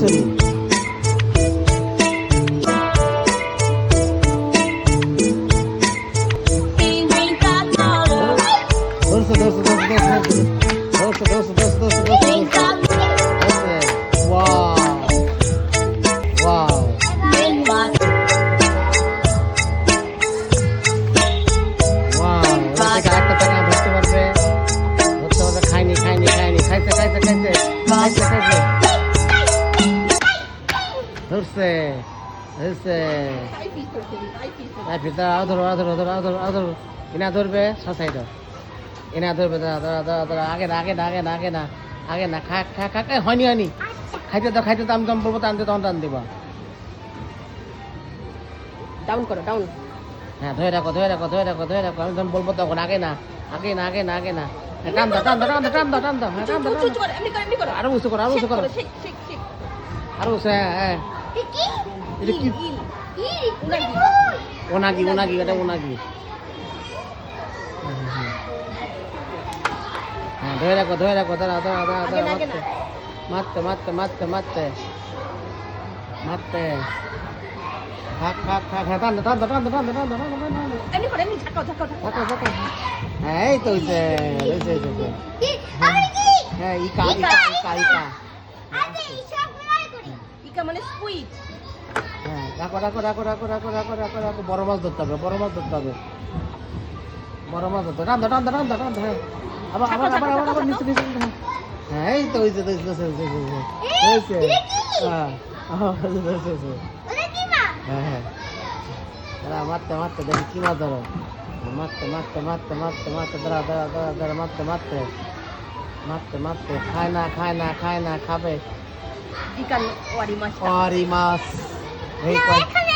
চলি Bye. এই ফিরতে আও ধরো ধরো ধরো ধরো ধরো এনা ধরবে সসাই দাও এনা ধরবে দাঁড়া দাঁড়া দাঁড়া দাঁড়া আগে না আগে না আগে না আগে না আগে না খা খা খা এই হয়নি হয়নি খাইতে দাও খাইতে দাও আমি দম বলব টানতে তখন টান দিবা ডাউন করো ডাউন হ্যাঁ ধরে রাখো ধরে রাখো ধরে রাখো ধরে রাখো আমি যখন বলব তখন আগে না আগে না আগে না আগে না হ্যাঁ, টান দাও দাও দাও দাও দাও হ্যাঁ দাও দাও। আরও উঁচু করো আরও উঁচু করো আরও উঁচু হ্যাঁ হ্যাঁ এটা কি? ওনাগি। ওনাগি এটা ওনাগি। হ্যাঁ ধরে রাখো ধরে রাখো দাঁড়া দাঁড়া দাঁড়া দাঁড়া মারতে। মারতে মারতে মারতে মারতে। থাক থাক থাক হ্যাঁ টান টান টান এই তো হ্যাঁ ইকা ইকা ইকা ইকা মানে সুইট হ্যাঁ রাখো রাখো রাখো রাখো রাখো রাখো রাখো রাখো বড় মাছ ধরতে হবে বড় মাছ ধরতে হবে। বড় মাছ ধরতে টান দাও টান দাও হ্যাঁ। আবার আবার আবার আবার আবার নিচে নিচে নিচে। হ্যাঁ। এই তো হয়েছে হয়েছে হয়েছে হয়েছে হয়েছে হ্যাঁ। হ্যাঁ হ্যাঁ। মারতে মারতে দেখি কি মাছ ধরো। মারতে মারতে মারতে মারতে মারতে দাঁড়া দাঁড়া দাঁড়া দাঁড়া মারতে মারতে। মারতে মারতে খায় না খায় না খায় না খাবে। 6日に終わりました。終わります。6日